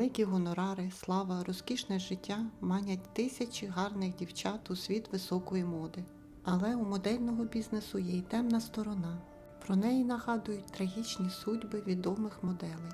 Великі гонорари, слава, розкішне життя манять тисячі гарних дівчат у світ високої моди. Але у модельного бізнесу є й темна сторона. Про неї нагадують трагічні судьби відомих моделей.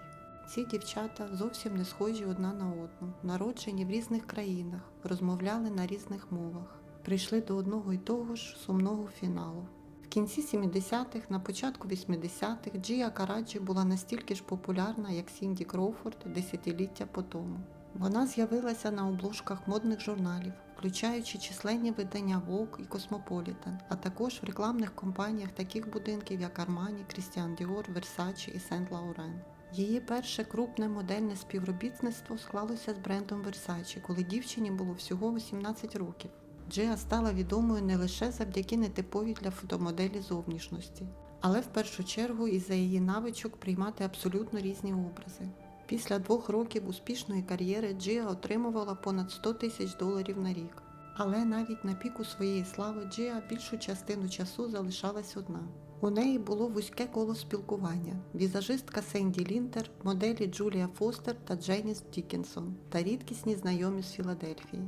Ці дівчата зовсім не схожі одна на одну, народжені в різних країнах, розмовляли на різних мовах, прийшли до одного й того ж сумного фіналу. Кінці 70-х, на початку 80-х Джія Караджі була настільки ж популярна, як Сінді Кроуфорд десятиліття по тому. Вона з'явилася на обложках модних журналів, включаючи численні видання Vogue і Cosmopolitan, а також в рекламних компаніях таких будинків, як Armani, Christian Dior, Versace і Saint Laurent. Її перше крупне модельне співробітництво склалося з брендом Versace, коли дівчині було всього 18 років. Джиа стала відомою не лише завдяки нетиповій для фотомоделі зовнішності, але в першу чергу і за її навичок приймати абсолютно різні образи. Після двох років успішної кар'єри Джиа отримувала понад 100 тисяч доларів на рік. Але навіть на піку своєї слави Джиа більшу частину часу залишалась одна. У неї було вузьке коло спілкування: візажистка Сенді Лінтер, моделі Джулія Фостер та Дженіс Дікінсон та рідкісні знайомі з Філадельфії.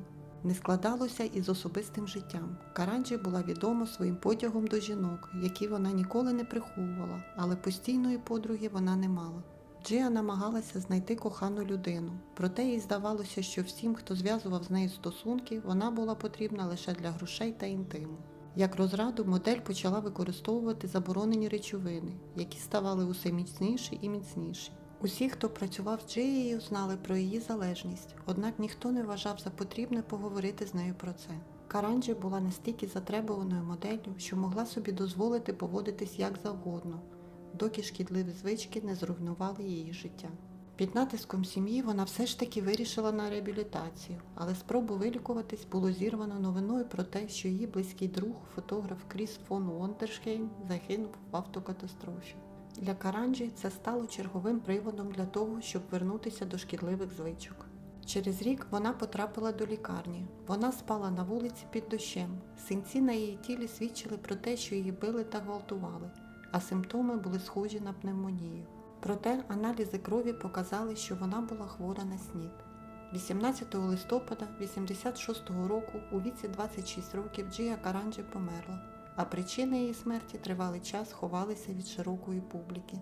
Не складалося і з особистим життям. Каранджі була відома своїм потягом до жінок, які вона ніколи не приховувала, але постійної подруги вона не мала. Джия намагалася знайти кохану людину, проте їй здавалося, що всім, хто зв'язував з нею стосунки, вона була потрібна лише для грошей та інтиму. Як розраду, модель почала використовувати заборонені речовини, які ставали усе міцніші і міцніші. Усі, хто працював з Джеєю, знали про її залежність, однак ніхто не вважав за потрібне поговорити з нею про це. Каранджі була настільки затребуваною моделлю, що могла собі дозволити поводитись як завгодно, доки шкідливі звички не зруйнували її життя. Під натиском сім'ї вона все ж таки вирішила на реабілітацію, але спробу вилікуватись було зірвано новиною про те, що її близький друг, фотограф Кріс фон Вондершгейм, загинув в автокатастрофі. Для Каранджі це стало черговим приводом для того, щоб вернутися до шкідливих звичок. Через рік вона потрапила до лікарні. Вона спала на вулиці під дощем. Синці на її тілі свідчили про те, що її били та гвалтували, а симптоми були схожі на пневмонію. Проте аналізи крові показали, що вона була хвора на снід. 18 листопада 86-го року у віці 26 років Джія Каранджі померла, а причини її смерті тривалий час ховалися від широкої публіки.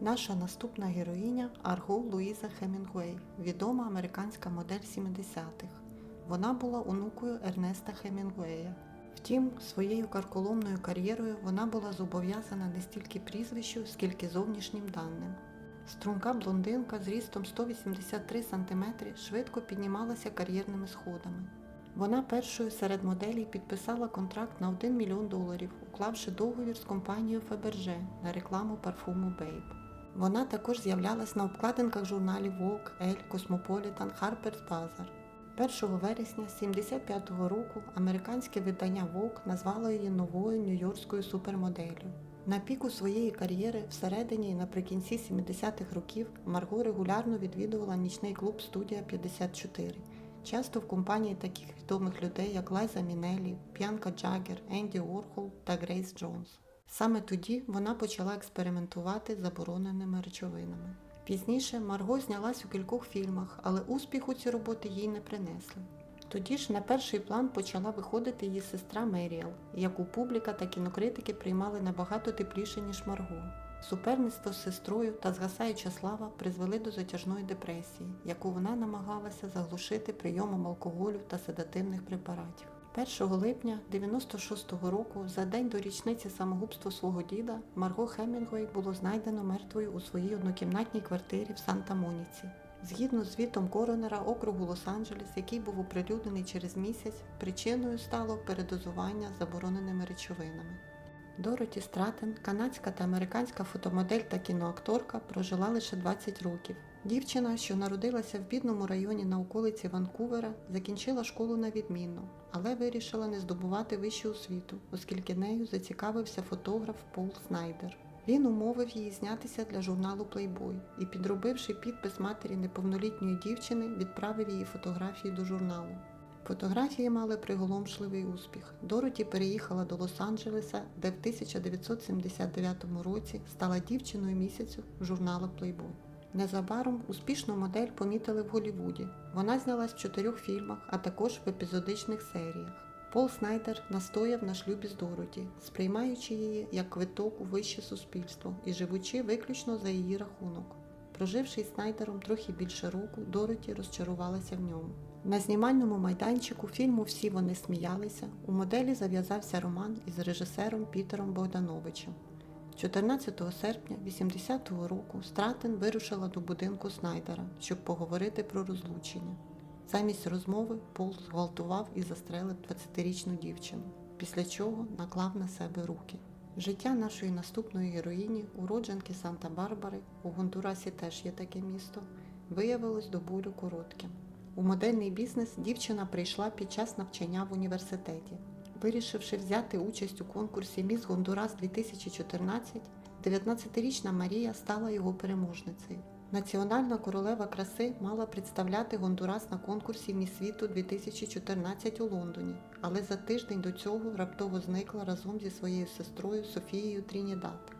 Наша наступна героїня Арго Луїза Хемінгуей, відома американська модель 70-х. Вона була онукою Ернеста Хемінгуея. Втім, своєю карколомною кар'єрою вона була зобов'язана не стільки прізвищу, скільки зовнішнім даним. Струнка блондинка з рістом 183 см швидко піднімалася кар'єрними сходами. Вона першою серед моделей підписала контракт на 1 мільйон доларів, уклавши договір з компанією Fabergé на рекламу парфуму Babe. Вона також з'являлась на обкладинках журналів Vogue, Elle, Cosmopolitan, Harper's Bazaar. 1 вересня 75-го року американське видання Vogue назвало її новою нью-йоркською супермоделлю. На піку своєї кар'єри всередині і наприкінці 70-х років Марго регулярно відвідувала нічний клуб Студія 54, часто в компанії таких відомих людей, як Лайза Мінелі, П'янка Джаггер, Енді Орхол та Грейс Джонс. Саме тоді вона почала експериментувати з забороненими речовинами. Пізніше Марго знялась у кількох фільмах, але успіху ці роботи їй не принесли. Тоді ж на перший план почала виходити її сестра Меріал, яку публіка та кінокритики приймали набагато тепліше, ніж Марго. Суперництво з сестрою та згасаюча слава призвели до затяжної депресії, яку вона намагалася заглушити прийомом алкоголю та седативних препаратів. 1 липня 96-го року, за день до річниці самогубства свого діда, Марго Хемінгуей було знайдено мертвою у своїй однокімнатній квартирі в Санта-Моніці. Згідно з звітом коронера округу Лос-Анджелес, який був оприлюднений через місяць, причиною стало передозування забороненими речовинами. Дороті Стратен, канадська та американська фотомодель та кіноакторка, прожила лише 20 років. Дівчина, що народилася в бідному районі на околиці Ванкувера, закінчила школу на відмінно, але вирішила не здобувати вищу освіту, оскільки нею зацікавився фотограф Пол Снайдер. Він умовив її знятися для журналу Playboy і, підробивши підпис матері неповнолітньої дівчини, відправив її фотографії до журналу. Фотографії мали приголомшливий успіх. Дороті переїхала до Лос-Анджелеса, де в 1979 році стала дівчиною місяцю журналу Playboy. Незабаром успішну модель помітили в Голлівуді. Вона знялась в чотирьох фільмах, а також в епізодичних серіях. Пол Снайдер настояв на шлюбі з Дороті, сприймаючи її як квиток у вище суспільство і живучи виключно за її рахунок. Проживши із Снайдером трохи більше року, Дороті розчарувалася в ньому. На знімальному майданчику фільму Всі вони сміялися. У моделі зав'язався роман із режисером Пітером Богдановичем. 14 серпня 80-го року Стратен вирушила до будинку Снайдера, щоб поговорити про розлучення. Замість розмови Пол зґвалтував і застрелив 20-річну дівчину, після чого наклав на себе руки. Життя нашої наступної героїні, уродженки Санта-Барбари, у Гондурасі теж є таке місто, виявилось до болю коротким. У модельний бізнес дівчина прийшла під час навчання в університеті. Вирішивши взяти участь у конкурсі Міс Гондурас 2014, 19-річна Марія стала його переможницею. Національна королева краси мала представляти Гондурас на конкурсі Міс світу 2014 у Лондоні, але за тиждень до цього раптово зникла разом зі своєю сестрою Софією Трінідад.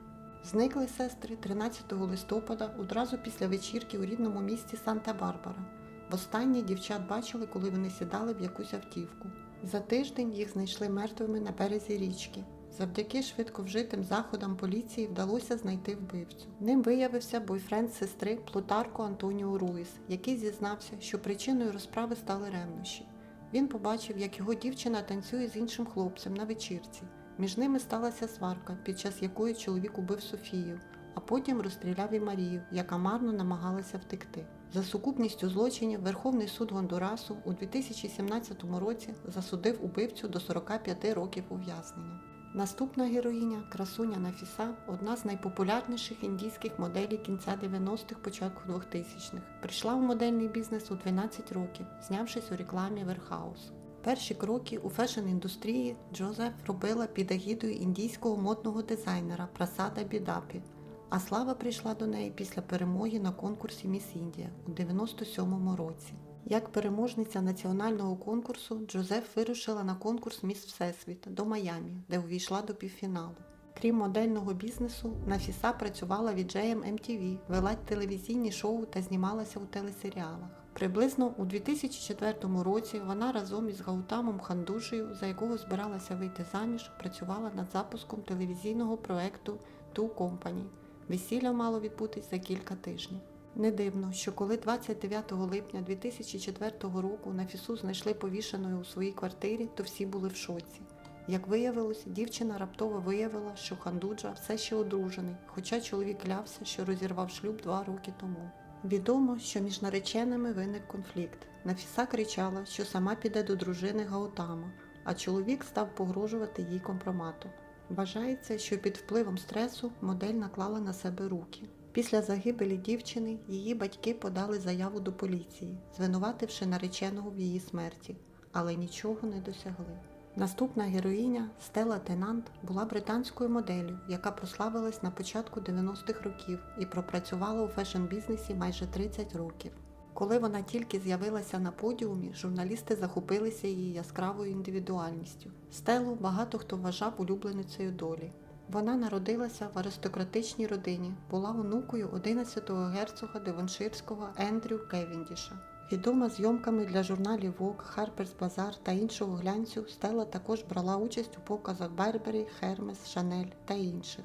Зникли сестри 13 листопада одразу після вечірки у рідному місті Санта-Барбара. Востаннє дівчат бачили, коли вони сідали в якусь автівку. За тиждень їх знайшли мертвими на березі річки. Завдяки швидко вжитим заходам поліції вдалося знайти вбивцю. Ним виявився бойфренд сестри Плутарко Антоніо Руїс, який зізнався, що причиною розправи стали ревнощі. Він побачив, як його дівчина танцює з іншим хлопцем на вечірці. Між ними сталася сварка, під час якої чоловік убив Софію, а потім розстріляв і Марію, яка марно намагалася втекти. За сукупністю злочинів Верховний суд Гондурасу у 2017 році засудив убивцю до 45 років ув'язнення. Наступна героїня, красуня Нафіса, одна з найпопулярніших індійських моделей кінця 90-х, початку 2000-х. Прийшла в модельний бізнес у 12 років, знявшись у рекламі Верхаус. Перші кроки у фешн-індустрії Джозеф робила під агідою індійського модного дизайнера Прасада Бідапі, а слава прийшла до неї після перемоги на конкурсі Міс Індія у 97-му році. Як переможниця національного конкурсу, Джозеф вирушила на конкурс Міс Всесвіт до Майамі, де увійшла до півфіналу. Крім модельного бізнесу, Нафіса працювала віджеєм MTV, вела телевізійні шоу та знімалася у телесеріалах. Приблизно у 2004 році вона разом із Гаутамом Хандушею, за якого збиралася вийти заміж, працювала над запуском телевізійного проекту Two Company. Весілля мало відбутись за кілька тижнів. Не дивно, що коли 29 липня 2004 року Нафісу знайшли повішеною у своїй квартирі, то всі були в шоці. Як виявилось, дівчина раптово виявила, що Хандуджа все ще одружений, хоча чоловік клявся, що розірвав шлюб два роки тому. Відомо, що між нареченими виник конфлікт. Нафіса кричала, що сама піде до дружини Гаутама, а чоловік став погрожувати їй компроматом. Вважається, що під впливом стресу модель наклала на себе руки. Після загибелі дівчини її батьки подали заяву до поліції, звинувативши нареченого в її смерті, але нічого не досягли. Наступна героїня Стела Тенант була британською моделлю, яка прославилась на початку 90-х років і пропрацювала у фешн-бізнесі майже 30 років. Коли вона тільки з'явилася на подіумі, журналісти захопилися її яскравою індивідуальністю. Стелу багато хто вважав улюбленицею долі. Вона народилася в аристократичній родині, була онукою 11-го герцога Девонширського Ендрю Кевіндіша. Відома зйомками для журналів Vogue, Harper's Bazaar та іншого глянцю, Стелла також брала участь у показах Барбері, Хермес, Шанель та інших.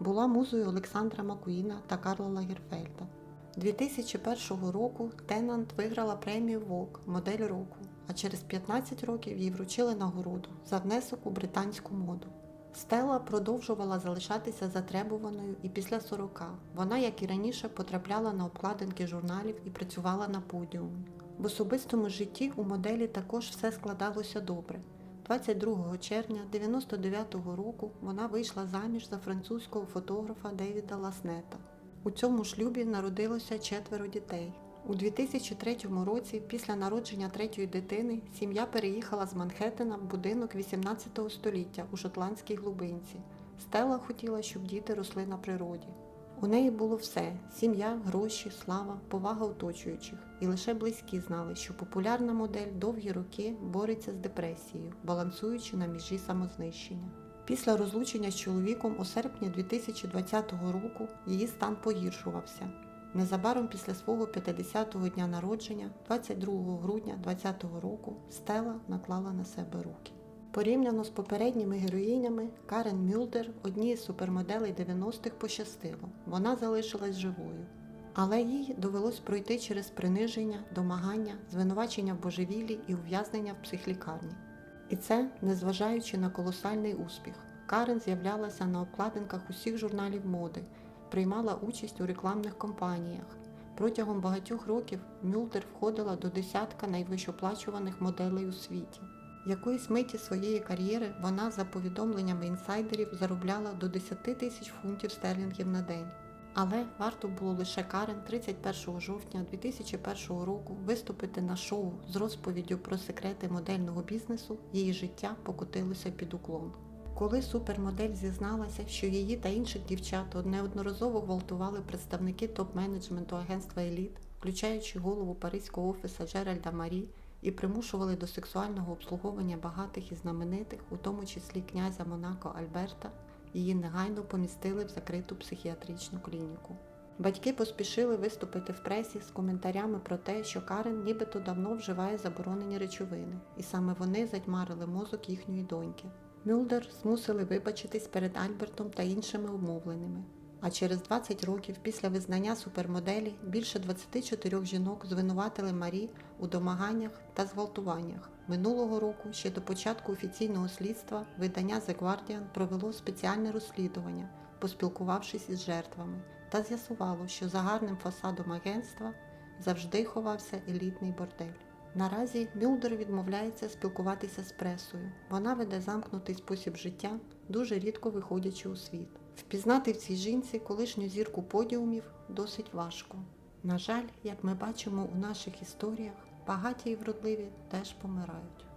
Була музою Олександра Макуїна та Карла Лагерфельда. 2001 року Теннант виграла премію Vogue Модель року, а через 15 років їй вручили нагороду за внесок у британську моду. Стелла продовжувала залишатися затребуваною і після 40. Вона, як і раніше, потрапляла на обкладинки журналів і працювала на подіумі. В особистому житті у моделі також все складалося добре. 22 червня 99-го року вона вийшла заміж за французького фотографа Девіда Ласнета. У цьому шлюбі народилося четверо дітей. У 2003 році, після народження третьої дитини, сім'я переїхала з Манхеттена в будинок 18 століття у шотландській глубинці. Стелла хотіла, щоб діти росли на природі. У неї було все: сім'я, гроші, слава, повага оточуючих. І лише близькі знали, що популярна модель довгі роки бореться з депресією, балансуючи на межі самознищення. Після розлучення з чоловіком у серпні 2020 року її стан погіршувався. Незабаром після свого 50-го дня народження, 22 грудня 2020 року, Стела наклала на себе руки. Порівняно з попередніми героїнями, Карен Мюлдер, одній з супермоделей 90-х, пощастило. Вона залишилась живою. Але їй довелось пройти через приниження, домагання, звинувачення в божевіллі і ув'язнення в психлікарні. І це незважаючи на колосальний успіх. Карен з'являлася на обкладинках усіх журналів моди, приймала участь у рекламних кампаніях. Протягом багатьох років Мюлдер входила до десятка найвищоплачуваних моделей у світі. Якоїсь миті своєї кар'єри вона, за повідомленнями інсайдерів, заробляла до 10 тисяч фунтів стерлінгів на день. Але варто було лише Карен 31 жовтня 2001 року виступити на шоу з розповіддю про секрети модельного бізнесу, її життя покотилося під уклон. Коли супермодель зізналася, що її та інших дівчат неодноразово гвалтували представники топ-менеджменту агентства Еліт, включаючи голову паризького офіса Джеральда Марі, і примушували до сексуального обслуговування багатих і знаменитих, у тому числі князя Монако Альберта, її негайно помістили в закриту психіатричну клініку. Батьки поспішили виступити в пресі з коментарями про те, що Карен нібито давно вживає заборонені речовини, і саме вони затьмарили мозок їхньої доньки. Мюлдер змусили вибачитись перед Альбертом та іншими умовленими. А через 20 років після визнання супермоделі більше 24 жінок звинуватили Марі у домаганнях та зґвалтуваннях. Минулого року, ще до початку офіційного слідства, видання The Guardian провело спеціальне розслідування, поспілкувавшись із жертвами, та з'ясувало, що за гарним фасадом агентства завжди ховався елітний бордель. Наразі Мюлдер відмовляється спілкуватися з пресою. Вона веде замкнутий спосіб життя, дуже рідко виходячи у світ. Впізнати в цій жінці колишню зірку подіумів досить важко. На жаль, як ми бачимо у наших історіях, багаті і вродливі теж помирають.